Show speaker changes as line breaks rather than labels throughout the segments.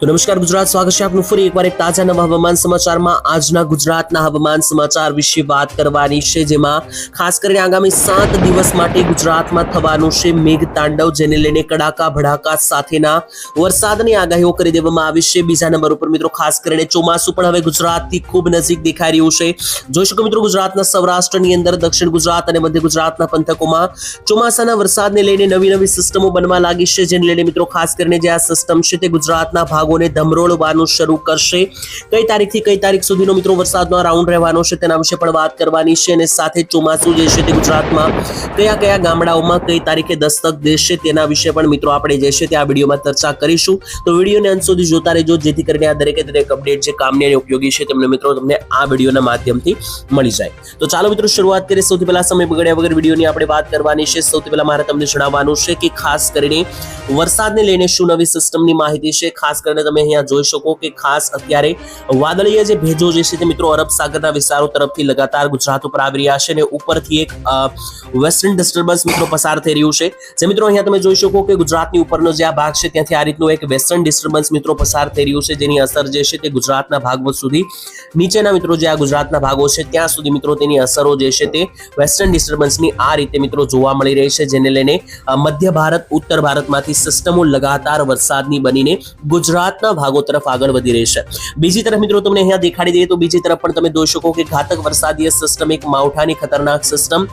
તો નમસ્કાર, ગુજરાત સ્વાગત છે આપનું ફરી એકવાર એક તાજા નવા હવામાન સમાચારમાં. આજના ગુજરાતના હવામાન સમાચાર વિશે વાત કરવાની છે, જેમાં ખાસ કરીને આગામી સાત દિવસ માટે ગુજરાતમાં થવાનું છે મેઘ તાંડવ જેને લઈને કડાકા, ભડાકા સાથેના વરસાદની આગાહીઓ કરી દેવામાં આવી છે. બીજા નંબર ઉપર મિત્રો ખાસ કરીને ચોમાસું પણ હવે ગુજરાતથી ખૂબ નજીક દેખાઈ રહ્યું છે. જોઈ શકો મિત્રો ગુજરાતના સૌરાષ્ટ્રની અંદર, દક્ષિણ ગુજરાત અને મધ્ય ગુજરાતના પંથકોમાં ચોમાસાના વરસાદને લઈને નવી નવી સિસ્ટમો બનવા લાગી છે, જેને લઈને મિત્રો ખાસ કરીને જે આ સિસ્ટમ છે તે ગુજરાતના ભાગોને ધમરોળવાનું શરૂ કરશે. કઈ તારીખથી કઈ તારીખ સુધીનો મિત્રો વરસાદનો રાઉન્ડ રહેવાનો છે તેના વિશે પણ વાત કરવાની છે અને સાથે ચોમાસું જે છે તે ગુજરાતમાં કયા કયા ગામડાઓમાં કઈ તારીખે દસ્તક દેશે તેના વિશે પણ મિત્રો આપણે જે છે તે આ વિડીયોમાં ચર્ચા કરીશું. તો વિડીયોને અંત સુધી જોતા રહેજો, જેથી કરીને આ દરેકે દરેક અપડેટ જે કામની અને ઉપયોગી છે તેમને મિત્રો તમને આ વિડીયોના માધ્યમથી મળી જાય. તો ચાલો મિત્રો શરૂઆત કરીએ. સૌથી પહેલા સમય બગડ્યા વગર વિડીયોની આપણે વાત કરવાની છે. સૌથી પહેલા મારે તમને જણાવવાનું છે કે ખાસ કરીને વરસાદને લઈને શું નવી સિસ્ટમની માહિતી છે? ખાસ કરીને તમે અહીંયા જોઈ શકો કે ખાસ અત્યારે વાદળીય જે ભેજો જે છે તે મિત્રો અરબ સાગરના વિસ્તારો તરફથી લગાતાર ગુજરાત ઉપર આવી રહ્યા છે અને ઉપરથી એક વેસ્ટર્ન ડિસ્ટર્બન્સ મિત્રો પસાર થઈ રહ્યું છે. જે મિત્રો અહીંયા તમે જોઈ શકો કે ગુજરાતની ઉપરનો જે આ ભાગ છે ત્યાંથી આ રીતનું એક વેસ્ટર્ન ડિસ્ટર્બન્સ મિત્રો પસાર થઈ રહ્યું છે, જેની અસર જે છે તે ગુજરાતના ભાગો સુધી, નીચેના મિત્રો જે આ ગુજરાતના ભાગો છે ત્યાં સુધી મિત્રો તેની અસરો જે છે તે વેસ્ટર્ન ડિસ્ટર્બન્સની આ રીતે મિત્રો જોવા મળી રહી છે, જેને લઈને મધ્ય ભારત, ઉત્તર ભારતમાંથી સિસ્ટમો લગાતાર વરસાદની બનીને ગુજરાતના ભાગો તરફ આગળ વધી રહી બીજી તરફ મિત્રો તમને અહીંયા દેખાડી દઈએ તો બીજી તરફ પણ તમે જોઈ શકો કે ઘાતક વરસાદીય સિસ્ટમ એક માવઠાની ખતરનાક સિસ્ટમ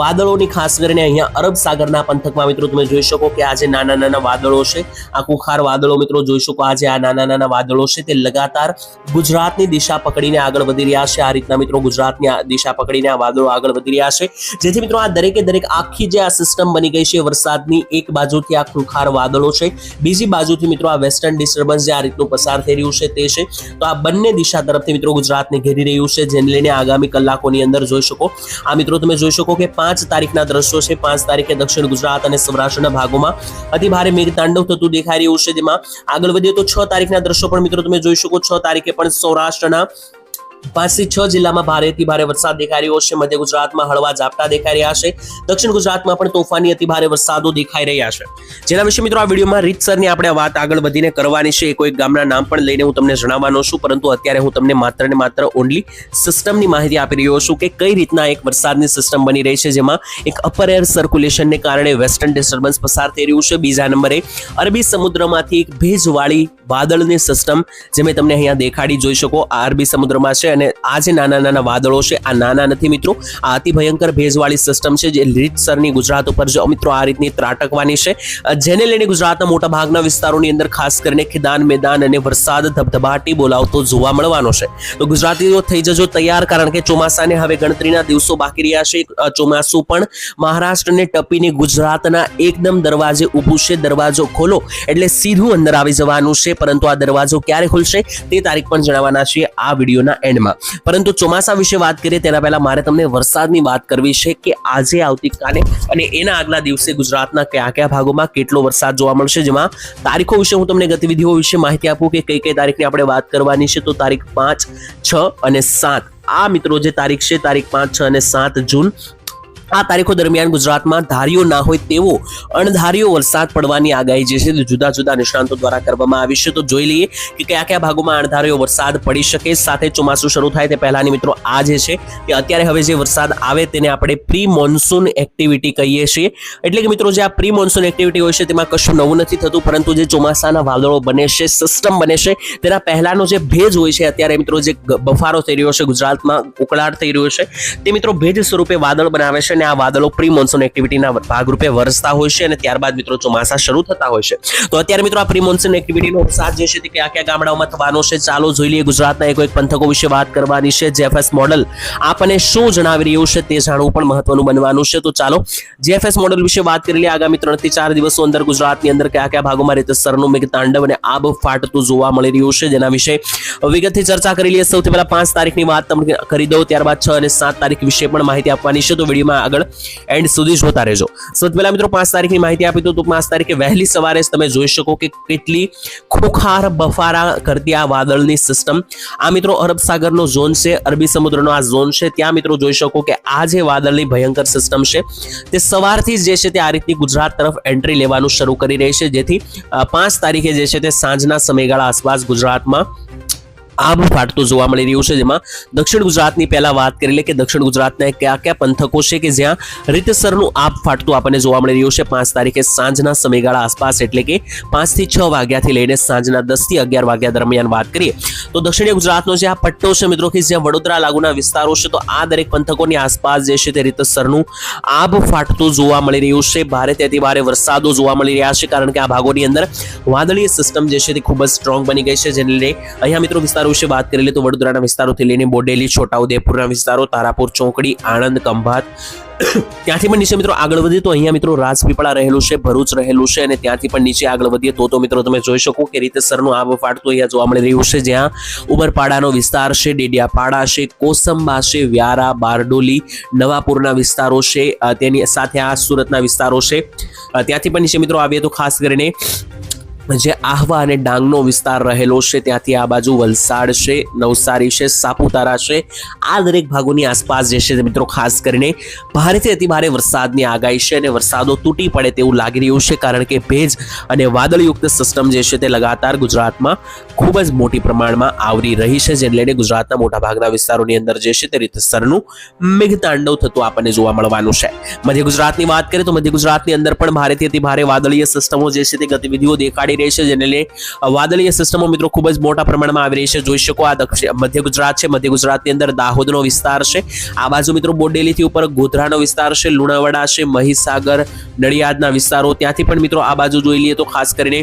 વાદળોની ખાસ કરીને અહીંયા અરબ સાગરના પંથકમાં મિત્રો તમે જોઈ શકો કે આજે નાના નાના વાદળો છે. આ કુખાર વાદળો મિત્રો જોઈ શકો આજે આ નાના નાના વાદળો છે તે લગાતાર ગુજરાતની દિશા પકડીને આગળ વધી રહ્યા છે. આ રીતના મિત્રો ગુજરાતની દિશા પકડીને આ વાદળો આગળ વધી રહ્યા છે. જેથી મિત્રો આ દરેકે દરેક આખી જે આ સિસ્ટમ બની ગઈ છે વરસાદની એક બાજુથી આ ખુખાર વાદળો છે. બીજી બાજુથી મિત્રો આ વેસ્ટર્ન ડિસ્ટર્બન્સ આ રીતનું પસાર થઈ રહ્યું છે તે છે. તો આ બંને દિશા તરફથી મિત્રો ગુજરાતને ઘેરી રહ્યું છે, જેને લઈને આગામી કલાકોની અંદર જોઈ શકો. આ મિત્રો તમે જોઈ શકો કે પાંચ તારીખના દ્રશ્યો છે. પાંચ તારીખે દક્ષિણ ગુજરાત અને સૌરાષ્ટ્રના ભાગોમાં અતિ ભારે મેઘતાંડવ થતું દેખાઈ રહ્યું છે. જેમાં આગળ વધીએ તો છ તારીખના દ્રશ્યો પણ મિત્રો તમે જોઈ શકો. છ તારીખે પણ સૌરાષ્ટ્રના પાંચથી છ જિલ્લામાં ભારેથી ભારે વરસાદ દેખાઈ રહ્યો છે. મધ્ય ગુજરાતમાં હળવા ઝાપટા દેખાઈ રહ્યા છે. દક્ષિણ ગુજરાતમાં પણ તોફાની અતિ ભારે વરસાદો દેખાઈ રહ્યા છે. જેના વિશે મિત્રો આ વિડીયોમાં રીતસરની આપણે વાત આગળ વધીને કરવાની છે. કોઈ ગામના નામ પણ લઈને હું તમને જણાવવાનો છું. પરંતુ અત્યારે હું તમને માત્ર ને માત્ર ઓનલી સિસ્ટમની માહિતી આપી રહ્યો છું કે કઈ રીતના એક વરસાદની સિસ્ટમ બની રહી છે. જેમાં એક અપર એર સર્ક્યુલેશનને કારણે વેસ્ટર્ન ડિસ્ટર્બન્સ પસાર થઈ રહ્યું છે. બીજા નંબરે અરબી સમુદ્રમાંથી એક ભેજવાળી વાદળની સિસ્ટમ જે મેં તમને અહીંયા દેખાડી જોઈ શકો, આ અરબી સમુદ્રમાં છે અને આ જે નાના નાના વાદળો છે, આ નાના નથી મિત્રો, આ અતિ ભયંકર ભેજવાળી સિસ્ટમ છે જે રીતસરની ગુજરાત ઉપર જો મિત્રો, આ રીતની ત્રાટકવાની છે. જેને લઈને ગુજરાતના મોટા ભાગના વિસ્તારોની અંદર ખાસ કરીને ખેદાન, મેદાન અને વરસાદ ધબધબાટી બોલાવતો જોવા મળવાનો છે. તો ગુજરાતીઓ થઈ જજો તૈયાર, કારણ કે ચોમાસાને હવે ગણતરીના દિવસો બાકી રહ્યા છે. ચોમાસું પણ મહારાષ્ટ્રને ટપીને ગુજરાતના એકદમ દરવાજે ઊભું છે, દરવાજો ખોલો, એટલે સીધું અંદર આવી જવાનું છે. પરંતુ આ દરવાજો ક્યારે ખુલશે તે તારીખ પણ જણાવવાના છીએ આ વિડીયોના એન્ડમાં. પરંતુ ચોમાસા વિશે વાત કરીએ તેના પહેલા મારે તમને વરસાદની વાત કરવી છે કે આજે આવતીકાલે અને એના આગલા દિવસે ગુજરાતના કયા કયા ભાગોમાં કેટલો વરસાદ જોવા મળશે, જેમાં તારીખો વિશે હું તમને ગતિવિધિઓ વિશે માહિતી આપું કે કઈ કઈ તારીખની આપણે વાત કરવાની છે. તો તારીખ પાંચ, છ અને સાત. આ મિત્રો, જે તારીખ છે, તારીખ પાંચ, છ અને સાત જૂન આ તારીખો દરમિયાન ગુજરાતમાં ધાર્યો ના હોય તેવો અણધાર્યો વરસાદ પડવાની આગાહી જે છે જુદા જુદા નિષ્ણાંતો દ્વારા કરવામાં આવી છે. તો જોઈ લઈએ કે કયા કયા ભાગોમાં અણધાર્યો વરસાદ પડી શકે. સાથે ચોમાસું શરૂ થાય તે પહેલાની મિત્રો આ જે છે કે અત્યારે હવે જે વરસાદ આવે તેને આપણે પ્રી મોન્સૂન એક્ટિવિટી કહીએ છીએ. એટલે કે મિત્રો જે આ પ્રી મોન્સૂન એક્ટિવિટી હોય છે તેમાં કશું નવું નથી થતું, પરંતુ જે ચોમાસાના વાદળો બને છે સિસ્ટમ બને છે, તેના પહેલાનો જે ભેજ હોય છે અત્યારે મિત્રો જે બફારો થઈ રહ્યો છે ગુજરાતમાં, ઉકળાટ થઈ રહ્યો છે, તે મિત્રો ભેજ સ્વરૂપે વાદળ બનાવે છે. અને આ વાદળો પ્રી મોન્સૂન એક્ટિવિટીના ભાગરૂપે વરસતા હોય છે અને ત્યારબાદ મિત્રો ચોમાસા શરૂ થતા હોય છે. તો અત્યારે મિત્રો આ પ્રી મોન્સૂન એક્ટિવિટીનો વરસાદ જે છે તે કયા કયા ગામડાઓમાં થવાનો છે ચાલો જોઈ લઈએ ગુજરાતના એક એક પંથકો વિશે વાત કરવાની છે. જેએફએસ મોડલ આપણને શું જણાવી રહ્યું છે તે જાણવું પણ મહત્વનું બનવાનું છે. તો ચાલો જેએફએસ મોડલ વિશે વાત કરી લઈએ. આગામી ત્રણથી ચાર દિવસો અંદર ગુજરાતની અંદર કયા કયા ભાગોમાં રીતસરનું મેઘ તાંડવ અને આબ ફાટતું જોવા મળી રહ્યું છે જેના વિશે વિગતથી ચર્ચા કરી લઈએ. સૌથી પહેલા પાંચ તારીખની વાત તમને કરી દઉં. ત્યારબાદ છ અને સાત તારીખ વિશે પણ માહિતી આપવાની છે. તો વિડીયોમાં આગળ એન્ડ સુધી જોતા રહેજો. સૌથી પહેલા મિત્રો પાંચ તારીખની માહિતી આપી તો પાંચ તારીખે વહેલી સવારે તમે જોઈ શકો કે કેટલી ખુખાર બફારા કરતી આ વાદળની સિસ્ટમ આ મિત્રો અરબ સાગરનો ઝોન છે, અરબી સમુદ્રનો આ ઝોન છે. ત્યાં મિત્રો જોઈ શકો કે આ જે વાદળની ભયંકર સિસ્ટમ છે, તે સવારથી જે છે તે આ રીતની ગુજરાત તરફ એન્ટ્રી લેવાનું શરૂ કરી રહી છે. જેથી પાંચ તારીખે જે છે તે સાંજના સમયગાળા આસપાસ ગુજરાતમાં આબ ફાટતું જોવા મળી રહ્યું છે. જેમાં દક્ષિણ ગુજરાતની પહેલા વાત કરી લે કે દક્ષિણ ગુજરાતના કયા કયા પંથકો છે કે જ્યાં રીતસરનું આબ ફાટતું આપણને જોવા મળી રહ્યું છે. પાંચ તારીખે સાંજના સમયગાળા આસપાસ એટલે કે પાંચથી છ વાગ્યાથી લઈને સાંજના દસથી અગિયાર વાગ્યા દરમિયાન વાત કરીએ, તો દક્ષિણ ગુજરાતનો જે આ પટ્ટો છે મિત્રો કે જ્યાં વડોદરા લાગુના વિસ્તારો છે, તો આ દરેક પંથકોની આસપાસ જે છે તે રીતસરનું આબ ફાટતું જોવા મળી રહ્યું છે. ભારે તેથી ભારે વરસાદો જોવા મળી રહ્યા છે, કારણ કે આ ભાગોની અંદર વાદળીય સિસ્ટમ જે છે તે ખૂબ જ સ્ટ્રોંગ બની ગઈ છે, જેને લઈને અહીંયા મિત્રો વિસ્તારો વિશે વાત કરી લે તો વડોદરાના વિસ્તારોથી લઈને બોડેલી, છોટાઉદેપુરના વિસ્તારો, તારાપુર, ચોકડી, આણંદ ખંભાત ત્યાંથી પણ નીચે મિત્રો આગળ વધીએ તો અહીંયા મિત્રો રાજપીપળા રહેલું છે, ભરૂચ રહેલું છે અને ત્યાંથી પણ નીચે આગળ વધીએ તો તો મિત્રો તમે જોઈ શકો કે રીતે સરનું આબ ફાટતું અહીંયા જોવા મળી રહ્યું છે, જ્યાં ઉમરપાડાનો વિસ્તાર છે, ડેડિયાપાડા છે, કોસંબા છે, વ્યારા, બારડોલી, નવાપુરના વિસ્તારો છે તેની સાથે આ સુરતના વિસ્તારો છે. ત્યાંથી પણ નીચે મિત્રો આવીએ તો ખાસ કરીને જે આહવા અને ડાંગનો વિસ્તાર રહેલો છે, ત્યાંથી આ બાજુ વલસાડ છે, નવસારી છે, સાપુતારા છે, આ દરેક ભાગોની આસપાસ જે છે મિત્રો ખાસ કરીને ભારેથી અતિભારે વરસાદની આગાહી છે અને વરસાદો તૂટી પડે તેવું લાગી રહ્યું છે, કારણ કે ભેજ અને વાદળયુક્ત સિસ્ટમ જે છે તે લગાતાર ગુજરાતમાં ખૂબ જ મોટી પ્રમાણમાં આવરી રહી છે, જેને લઈને ગુજરાતના મોટાભાગના વિસ્તારોની અંદર જે છે તે રીતસરનું મેઘતાંડવ થતું આપણને જોવા મળવાનું છે. મધ્ય ગુજરાતની વાત કરીએ તો મધ્ય ગુજરાતની અંદર પણ ભારેથી અતિભારે વાદળીય સિસ્ટમો જે છે તે ગતિવિધિઓ દેખાડી રહી છે, જેને લઈ વાદળીય સિસ્ટમો મિત્રો ખૂબ જ મોટા પ્રમાણમાં આવી રહી છે. જોઈ શકો આ દક્ષિણ મધ્ય ગુજરાત છે. મધ્ય ગુજરાતની અંદર દાહોદનો વિસ્તાર છે. આ બાજુ મિત્રો બોડેલીથી ઉપર ગોધરાનો વિસ્તાર છે, લુણાવાડા છે, મહીસાગર, નડિયાદના વિસ્તારો. ત્યાંથી પણ મિત્રો આ બાજુ જોઈ લઈએ તો ખાસ કરીને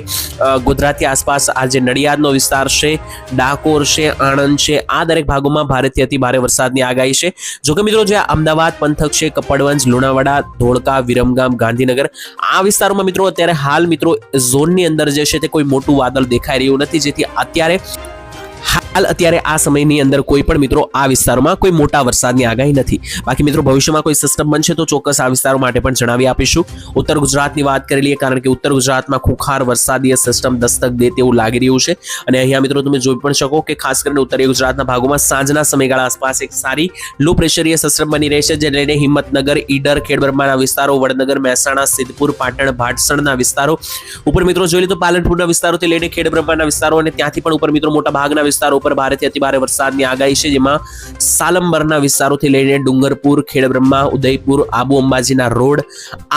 ગોધરાથી આસપાસ આ જે નડિયાદનો વિસ્તાર છે, ડાકોર છે, આણંદ છે, આ દરેક ભાગોમાં ભારેથી અતિ ભારે વરસાદની આગાહી છે. જોકે મિત્રો જે અમદાવાદ, પંથક છે, કપડવંજ, લુણાવાડા, ધોળકા, વિરમગામ, ગાંધીનગર, આ વિસ્તારોમાં મિત્રો અત્યારે હાલ મિત્રો ઝોનની અંદર જે છે તે કોઈ મોટું વાદળ દેખાઈ રહ્યું નથી જેથી અત્યારે હાલ અત્યારે આ સમયની અંદર કોઈ પણ મિત્રો આ વિસ્તારોમાં કોઈ મોટા વરસાદની આગાહી નથી. બાકી મિત્રો ભવિષ્યમાં કોઈ સિસ્ટમ બનશે તો ચોક્કસ આ વિસ્તારો માટે પણ જણાવી આપીશું. ઉત્તર ગુજરાતની વાત કરી લઈએ કારણ કે ઉત્તર ગુજરાતમાં ખુખાર વરસાદીય સિસ્ટમ દસ્તક દે તેવું લાગી રહ્યું છે. અને અહીંયા મિત્રો તમે જોઈ પણ શકો કે ખાસ કરીને ઉત્તરીય ગુજરાતના ભાગોમાં સાંજના સમયગાળા આસપાસ એક સારી લો પ્રેશરીય સિસ્ટમ બની રહી છે, જેને લઈને હિંમતનગર, ઈડર, ખેડબ્રહ્માના વિસ્તારો, વડનગર, મહેસાણા, સિદ્ધપુર, પાટણ, ભાટસણના વિસ્તારો. ઉપર મિત્રો જોઈ લે તો પાલનપુરના વિસ્તારોથી લઈને ખેડબ્રહ્માના વિસ્તારો અને ત્યાંથી પણ ઉપર મિત્રો મોટા ભાગના વિસ્તારો ઉપર ભારેથી અતિભારે વરસાદની આગાહી છે, જેમાં સાલંબરના વિસ્તારોથી લઈને ડુંગરપુર, ખેડબ્રહ્મા, ઉદયપુર, આબુ અંબાજીના રોડ,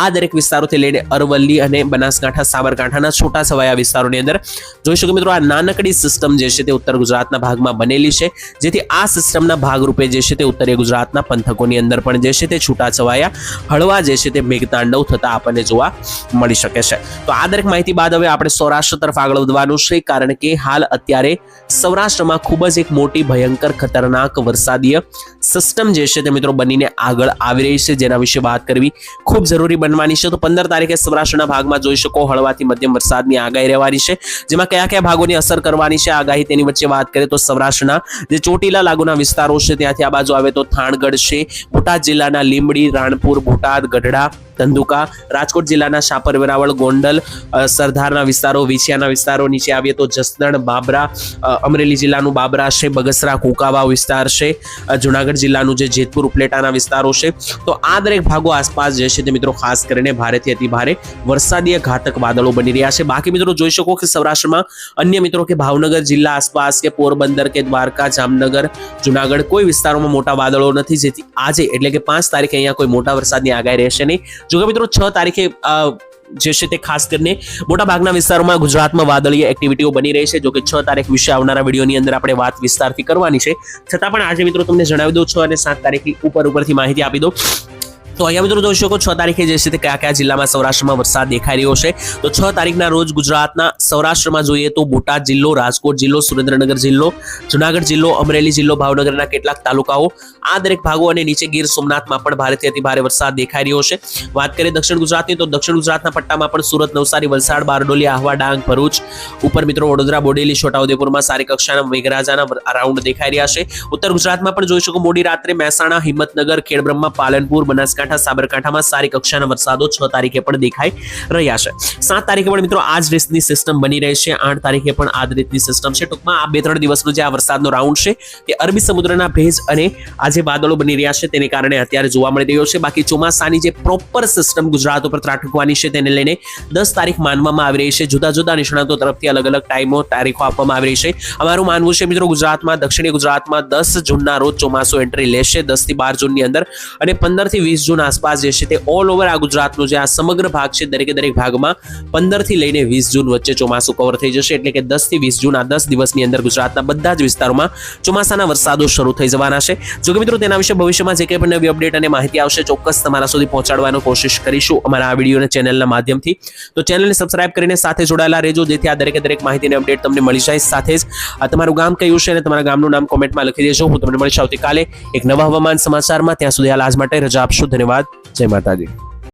આ દરેક વિસ્તારોથી લઈને અરવલ્લી અને બનાસકાંઠા, સાબરકાંઠાના છોટા છવાયા વિસ્તારોની અંદર જોઈ શકો મિત્રો, આ નાનકડી સિસ્ટમ જે છે તે ઉત્તર ગુજરાતના ભાગમાં બનેલી છે, જેથી આ સિસ્ટમના ભાગરૂપે જે છે તે ઉત્તરીય ગુજરાતના પંથકોની અંદર પણ જે છે તે છૂટા છવાયા હળવા જે છે તે મેઘતાંડવ થતા આપણને જોવા મળી શકે છે. તો આ દરેક માહિતી બાદ હવે આપણે સૌરાષ્ટ્ર તરફ આગળ વધવાનું છે, કારણ કે હાલ અત્યારે સૌરાષ્ટ્રમાં ખૂબ જ એક મોટી ભયંકર ખતરનાક વરસાદીય સિસ્ટમ જે છે તે મિત્રો બનીને આગળ આવી રહી છે. જેના વિશે વાત કરવી ખૂબ જરૂરી બનવાની છે. તો પંદર તારીખે સૌરાષ્ટ્રના ભાગમાં જોઈ શકો હળવાથી મધ્યમ વરસાદની આગાહી રહેવાની છે. જેમાં કયા કયા ભાગોની અસર કરવાની છે આગાહી તેની વચ્ચે વાત કરીએ તો સૌરાષ્ટ્રના જે ચોટીલા લાગુના વિસ્તારો છે ત્યાંથી આ બાજુ આવે તો થાણગઢ છે, બોટાદ જિલ્લાના લીંબડી, રાણપુર, બોટાદ, ગઢડા ધંધુકા, રાજકોટ જિલ્લાના શાપર, વેરાવળ, ગોંડલ સરદારના વિસ્તારો, વિછિયાના વિસ્તારો નીચે આવીએ તો જસદણ, બાબરા અમરેલી જિલ્લાનું બાબરા છે, બગસરા, કુકાવા વિસ્તાર છે જુનાગઢ જિલ્લાનું જે જેતપુર, ઉપલેટાના વિસ્તારો છે. તો આ દરેક ભાગો આસપાસ જે છે તે મિત્રો ખાસ કરીને ભારેથી અતિ ભારે વરસાદીય ઘાતક વાદળો બની રહ્યા છે. બાકી મિત્રો જોઈ શકો કે સૌરાષ્ટ્રમાં અન્ય મિત્રો કે ભાવનગર જિલ્લા આસપાસ કે પોરબંદર કે દ્વારકા, જામનગર, જુનાગઢ કોઈ વિસ્તારોમાં મોટા વાદળો નથી. જેથી આજે એટલે કે પાંચ તારીખે અહીંયા કોઈ મોટા વરસાદની આગાહી રહેશે નહીં. જો કે મિત્રો છ તારીખે જે છે તે ખાસ કરીને મોટા ભાગના વિસ્તારોમાં ગુજરાતમાં વાદળીય એક્ટિવિટીઓ બની રહી છે. જો કે છ તારીખ વિશે આવનારા વિડીયોની અંદર આપણે વાત વિસ્તારથી કરવાની છે. છતાં પણ આજે મિત્રો તમને જણાવી દઉં, છ અને સાત તારીખની ઉપર ઉપરથી માહિતી આપી દઉં. તો અહીંયા મિત્રો જોઈ શકો છ તારીખે જે છે તે કયા કયા જિલ્લામાં સૌરાષ્ટ્રમાં વરસાદ દેખાઈ રહ્યો છે. તો છ તારીખના રોજ ગુજરાતના સૌરાષ્ટ્રમાં જોઈએ તો બોટાદ જિલ્લો, રાજકોટ જિલ્લો, સુરેન્દ્રનગર જિલ્લો, જુનાગઢ જિલ્લો, અમરેલી જિલ્લો, ભાવનગરના કેટલાક તાલુકાઓ આ દરેક ભાગો અને નીચે ગીર સોમનાથમાં પણ ભારેથી અતિ ભારે વરસાદ દેખાઈ રહ્યો છે. વાત કરીએ દક્ષિણ ગુજરાતની તો દક્ષિણ ગુજરાતના પટ્ટામાં પણ સુરત, નવસારી, વલસાડ, બારડોલી, આહવા, ડાંગ, ભરૂચ, ઉપર મિત્રો વડોદરા, બોડેલી, છોટાઉદેપુરમાં સારી કક્ષાના મેઘરાજાના રાઉન્ડ દેખાઈ રહ્યા છે. ઉત્તર ગુજરાતમાં પણ જોઈ શકો મોડી રાત્રે મહેસાણા, હિંમતનગર, ખેડબ્રહ્મા, પાલનપુર, બનાસકાંઠા બનાસકાંઠા સાબરકાંઠામાં સારી કક્ષાના વરસાદો છ તારીખે પણ દેખાઈ રહ્યા છે. સાત તારીખે પણ મિત્રો આ જ રીતની સિસ્ટમ બની રહી છે. આઠ તારીખે પણ આ જ રીતની સિસ્ટમ છે. ટૂંકમાં આ બે ત્રણ દિવસનો જે આ વરસાદનો રાઉન્ડ છે તે અરબી સમુદ્રના ભેજ અને આ જે વાદળો બની રહ્યા છે. તેને કારણે અત્યારે જોવા મળી રહ્યો છે. બાકી ચોમાસાની જે પ્રોપર સિસ્ટમ ગુજરાત ઉપર ત્રાટકવાની છે તેને લઈને દસ તારીખ માનવામાં આવી રહી છે. જુદા જુદા નિષ્ણાતો તરફથી અલગ અલગ ટાઈમો તારીખો આપવામાં આવી રહી છે. અમારું માનવું છે મિત્રો ગુજરાતમાં, દક્ષિણી ગુજરાતમાં દસ જૂનના રોજ ચોમાસું એન્ટ્રી લેશે. દસથી બાર જૂનની અંદર અને પંદરથી વીસ જૂન આસપાસ જે છે તે ઓલ ઓવર આ ગુજરાતનો જે આ સમગ્ર ભાગ છે દરેકે દરેક ભાગમાં પંદરથી લઈને વીસ જૂન વચ્ચે ચોમાસું કવર થઈ જશે. એટલે કે દસથી વીસ જૂન આ દસ દિવસની અંદર ગુજરાતના બધા જ વિસ્તારોમાં ચોમાસાના વરસાદો શરૂ થઈ જવાના છે. જોકે મિત્રો, તેના વિશે ભવિષ્યમાં જે કંઈ પણ નવી અપડેટ અને માહિતી આવશે, ચોક્કસ તમારા સુધી પહોંચાડવાનો કોશિશ કરીશું અમારા આ વિડીયોને ચેનલના માધ્યમથી. તો ચેનલને સબસ્ક્રાઇબ કરીને સાથે જોડાયેલા રહેજો, જેથી આ દરેકે દરેક માહિતીની અપડેટ તમને મળી જાય. સાથે જ આ તમારું ગામ કયું છે અને તમારા ગામનું નામ કોમેન્ટમાં લખી દેજો. હું તમને મળીશ આવતીકાલે એક નવા હવામાન સમાચારમાં. ત્યાં સુધી હાલ આજ માટે રજા આપશું. ધન્યવાદ જય માતાજી.